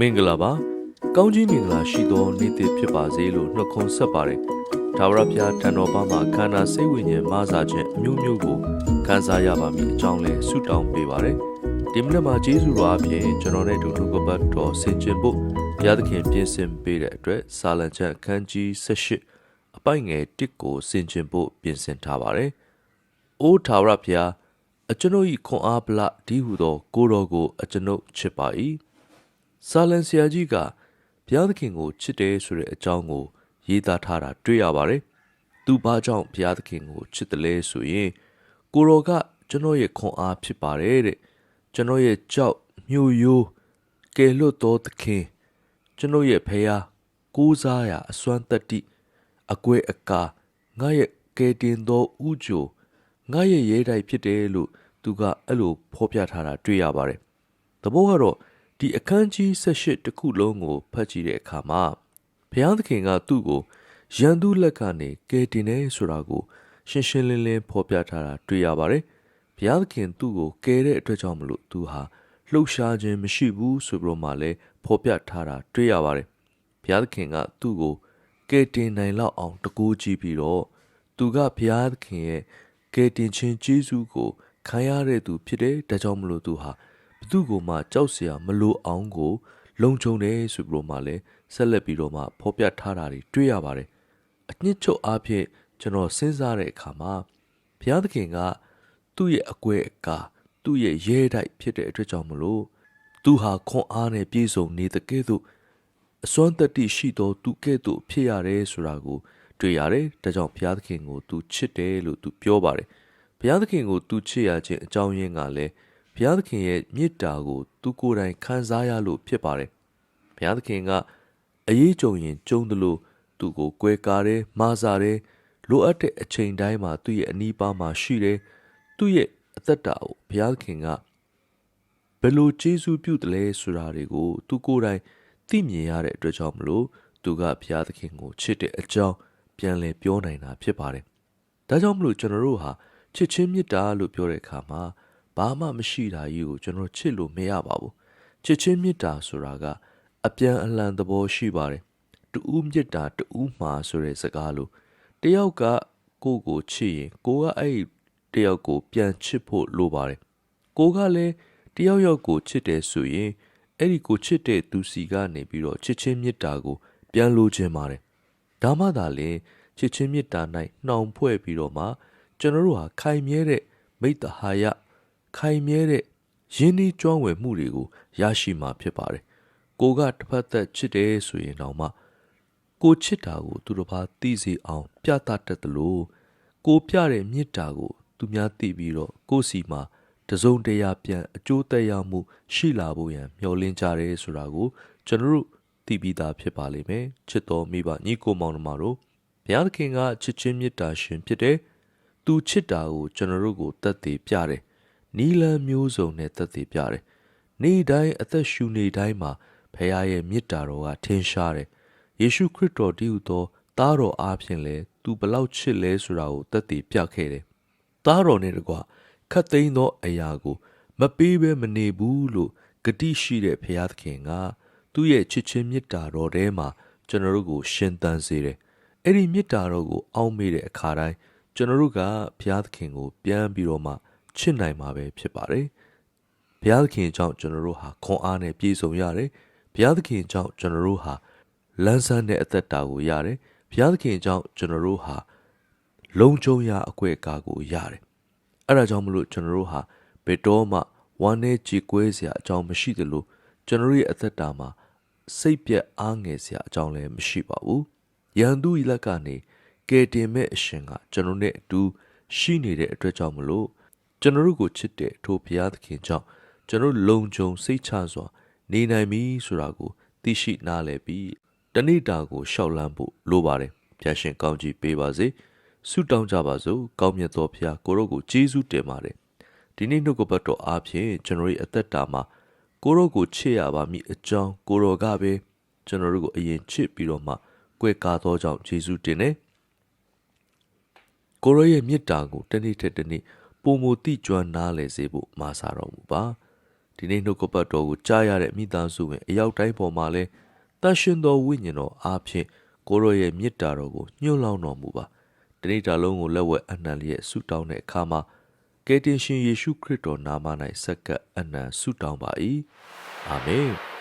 မင်္ဂလာပါကောင်းကြီးမင်္ဂလာရှိသောနေ့တစ်ဖြစ်ပါစေလို့နှုတ်ခွန်းဆက်ပါတယ်ဒါဝရဖျားတန်တော်ပါမှာခန္ဓာစိတ်ဝိညာဉ်မဆာခြင်းအမျိုးမျိုးကိုခံစားရပါမည်အကြောင်းလဲဆုတောင်းပေးပါတယ်ဒီမနေ့မှာဂျေဇုတော်အဖြစ်ကျွန်တော်နဲ့ဒုထုကပတ်တော်ဆင်ခြင်ဖို့ဘုရားသခင်ပြင်ဆင်ပေးတဲ့အတွက်စာလံချက်အခန်းကြီး78အပိုင်ငယ်1ကိုဆင်ခြင်ဖို့ပြင်ဆင်ထားပါတယ်အိုးထာဝရဘုရားအကျွန်ုပ်၏ခွန်အားဗလဒီဟုသောကိုတော်ကိုအကျွန်ုပ်ချစ်ပါ၏ ဆာလန်ဆရာကြီးကဘုရားသခင်ကိုချစ်တယ်ဆိုတဲ့အကြောင်းကို ရေးသားထားတာတွေ့ရပါတယ်။သူဘာကြောင့်ဘုရားသခင်ကိုချစ်တယ်လဲဆိုရင်ကိုတော်ကကျွန်တော်ရဲ့ခွန်အားဖြစ်ပါတယ်တဲ့။ကျွန်တော်ရဲ့ကြောက်မြို့ရိုးကယ်လွတ်တော်သခင်ကျွန်တော်ရဲ့ဖခင်ကိုးစားရာအစွမ်းတတ္တိအကွဲအကာငါရဲ့ကယ်တင်သောဥကြိုငါရဲ့ရဲတိုက်ဖြစ်တယ်လို့သူကအဲ့လိုဖော်ပြထားတာတွေ့ရပါတယ်။သဘောကတော့ ဒီအခန်းကြီး78တစ်ခုလုံးကိုဖတ်ကြည့်တဲ့အခါမှာဘုရားသခင်ကသူ့ကိုရန်သူလက်ကနေကယ်တင်တယ်ဆိုတာကိုရှင်းရှင်းလင်းလင်းဖော်ပြထားတာတွေ့ရပါတယ်။ဘုရားသခင်သူ့ကိုကယ်တဲ့အတွက်ကြောင့်မလို့သူဟာလှုပ်ရှားခြင်းမရှိဘူးဆိုပြီးတော့မှလည်းဖော်ပြထားတာတွေ့ရပါတယ်။ဘုရားသခင်ကသူ့ကိုကယ်တင်နိုင်လောက်အောင်တကူကြည့်ပြီးတော့သူကဘုရားသခင်ရဲ့ကယ်တင်ခြင်းကျေးဇူးကိုခံရတဲ့သူဖြစ်တယ်ဒါကြောင့်မလို့သူဟာဘ သူ့ကိုမှကြောက်စရာမလိုအောင်ကို လုံခြုံတယ်ဆိုပြီးတော့မှလည်းဆက်လက်ပြီးတော့မှဖော်ပြထားတာတွေတွေ့ရပါတယ်အနှစ်ချုပ်အားဖြင့်ကျွန်တော်စဉ်းစားတဲ့အခါမှာဘုရားသခင်ကသူ့ရဲ့အကွဲအကာသူ့ရဲ့ရဲတိုက်ဖြစ်တဲ့အတွက်ကြောင့်မလို့သူဟာခွန်အားနဲ့ပြည့်စုံနေတဲ့ကဲ့သို့အစွမ်းတတ္တိရှိသောသူကဲ့သို့ဖြစ်ရတယ်ဆိုတာကို တွေ့ရတယ်ဒါကြောင့်ဘုရားသခင်ကိုသူချစ်တယ်လို့သူပြောပါတယ်ဘုရားသခင်ကိုသူချစ်ရခြင်းအကြောင်းရင်းကလည်း ဘုရားသခင်ရဲ့မေတ္တာကို သူကိုယ်တိုင်ခံစားရလို့ဖြစ်ပါတယ်ဘုရားသခင်ကအရေးကြုံရင်ကြုံတယ်လို့သူကိုကွဲကားတယ်မာစားတယ်လိုအပ်တဲ့အချိန်တိုင်းမှာသူ့ရဲ့အနီးပါးမှာရှိတယ်သူ့ရဲ့အသက်တာကိုဘုရားသခင်ကဘယ်လိုကျေးဇူးပြုတယ်လဲဆိုတာတွေကို သူကိုယ်တိုင်သိမြင်ရတဲ့အတွက်ကြောင့်မလို့သူကဘုရားသခင်ကိုချစ်တဲ့အကြောင်းပြန်လည်ပြောနိုင်တာဖြစ်ပါတယ်။ဒါကြောင့်မလို့ကျွန်တော်တို့ဟာချစ်ချင်းမေတ္တာလို့ပြောတဲ့အခါမှာ ဘာမှမရှိတာကြီးကိုကျွန်တော်ချစ်လို့မရပါဘူး။ချစ်ချင်းမေတ္တာဆိုတာကအပြန်အလှန်သဘောရှိပါတယ်။တူဦးမေတ္တာတူဦးမှာဆိုတဲ့စကားလို့တယောက်ကကိုယ့်ကိုချစ်ရင်ကိုကအဲ့တယောက်ကိုပြန်ချစ်ဖို့လိုပါတယ်။ကိုကလည်းတယောက်ယောက်ကိုချစ်တယ်ဆိုရင်အဲ့ဒီကိုချစ်တဲ့သူစီကနေပြီးတော့ချစ်ချင်းမေတ္တာကို ပြန်လိုချင်ပါတယ်။ဒါမှသာလျှင်ချစ်ချင်းမေတ္တာ၌နှောင်ဖွဲ့ပြီးတော့မှကျွန်တော်တို့ဟာခိုင်မြဲတဲ့မိတ္တဟာယ ခိုင်မြဲတဲ့ယင်းဒီကျွမ်းဝယ်မှုတွေကိုရရှိမှာဖြစ်ပါတယ်။ကိုကတစ်ဖက်သက်ချစ်တယ်ဆိုရင်တော့မှကိုချစ်တာကို သူတစ်ပါးသိစေအောင် ပြသတတ်တယ်လို့ကိုပြတဲ့မေတ္တာကို သူများသိပြီးတော့ကိုစီမှာတစုံတရာပြန်အကျိုးသက်ရောက်မှု ရှိလာဖို့ရန်မျှော်လင့်ကြတယ်ဆိုတာကိုကျွန်တော်တို့သိပြီးသားဖြစ်ပါလိမ့်မယ်ချစ်တော်မိဘညီကိုမောင်နှမတို့ဘုရားသခင်ကချစ်ချင်းမေတ္တာရှင်ဖြစ်တယ်သူချစ်တာကိုကျွန်တော်တို့ကိုတတ်သိပြတယ် နီလန်မျိုးစုံနဲ့တတ်သိပြတယ်နေ့တိုင်းအသက်ရှူနေတိုင်းမှာဖခင်ရဲ့မေတ္တာတော်ကထင်ရှားတယ်ယေရှုခရစ်တော်တည်ဟူသောသားတော်အားဖြင့်လဲသူဘလောက်ချစ်လဲဆိုတာကိုတတ်သိပြခဲ့တယ်သားတော်နဲ့တကွခတ်သိမ်းသောအရာကို မပေးဘဲမနေဘူးလို့ဂတိရှိတဲ့ဘုရားသခင်ကသူ့ရဲ့ချစ်ချင်းမေတ္တာတော်ထဲမှာကျွန်တော်တို့ကို ရှင်သန်စေတယ်။အဲ့ဒီမေတ္တာတော်ကိုအောက်မေ့တဲ့အခါတိုင်းကျွန်တော်တို့ကဘုရားသခင်ကို ပြန်ပြီးတော့မှ ချစ်နိုင်မှာပဲဖြစ်ပါတယ်။ဘုရားသခင်ကြောင့်ကျွန်တော်တို့ဟာခွန်အားနဲ့ပြည့်စုံရတယ်။ဘုရားသခင်ကြောင့်ကျွန်တော်တို့ဟာလန်းဆန်းတဲ့အသက်တာကိုရတယ်။ဘုရားသခင်ကြောင့်ကျွန်တော်တို့ဟာလုံခြုံရာအကွက်အကားကိုရတယ်။အဲ့ဒါကြောင့်မလို့ကျွန်တော်တို့ဟာဘယ်တော့မှဝမ်းနဲ့ကြေကွဲစရာအကြောင်းမရှိသလိုကျွန်တော်ရဲ့အသက်တာမှာစိတ်ပြက်အားငယ်စရာအကြောင်းလည်းမရှိပါဘူး။ရန်သူဤလက်ကနေကယ်တင်မဲ့အရှင်ကကျွန်တော်နဲ့အတူရှိနေတဲ့အတွက်ကြောင့်မလို့ ကျွန်တော်တို့ကိုချစ်တဲ့ထိုဘုရားသခင်ကြောင့်ကျွန်တော်လုံခြုံစိတ်ချစွာ နေနိုင်ပြီဆိုတာကိုသိရှိနားလည်ပြီးတဏိတာကိုရှောက်လန်းဖို့လိုပါတယ်။ဘုရားရှင်ကောင်းချီးပေးပါစေ။ဆုတောင်းကြပါစို့။ကောင်းမြတ်သောဘုရားကိုရောကိုကျေးဇူးတင်ပါတယ်။ဒီနေ့နှုတ်ကပတ်တော်အားဖြင့်ကျွန်တော်ရဲ့အသက်တာမှာကိုရောကိုချစ်ရပါမည်အကြောင်းကိုရောကပဲကျွန်တော်တို့ကိုအရင်ချစ်ပြီးတော့မှကွယ်ကာသောကြောင့်ယေရှုတင်တယ်ကိုရောရဲ့မေတ္တာကိုတနေ့ထက်တနေ့ ပုံမူတိကျွမ်းနားလည်စေဖို့မာစာတော်မူပါဒီနေ့နှုတ်ကပတ်တော်ကိုကြားရတဲ့မိသားစုဝင်အရောက်တိုင်းပေါ်မှာလဲတန်ရှင်တော်ဝိညာဉ်တော်အားဖြင့်ကိုရောရဲ့မေတ္တာတော်ကိုညှို့လောင်းတော်မူပါဒီနေ့တာလုံးကိုလက်ဝဲအနံလျက်ဆုတောင်းတဲ့အခါမှာကယ်တင်ရှင်ယေရှုခရစ်တော်နာမ၌ဆက်ကပ်အနံဆုတောင်းပါ၏အာမင်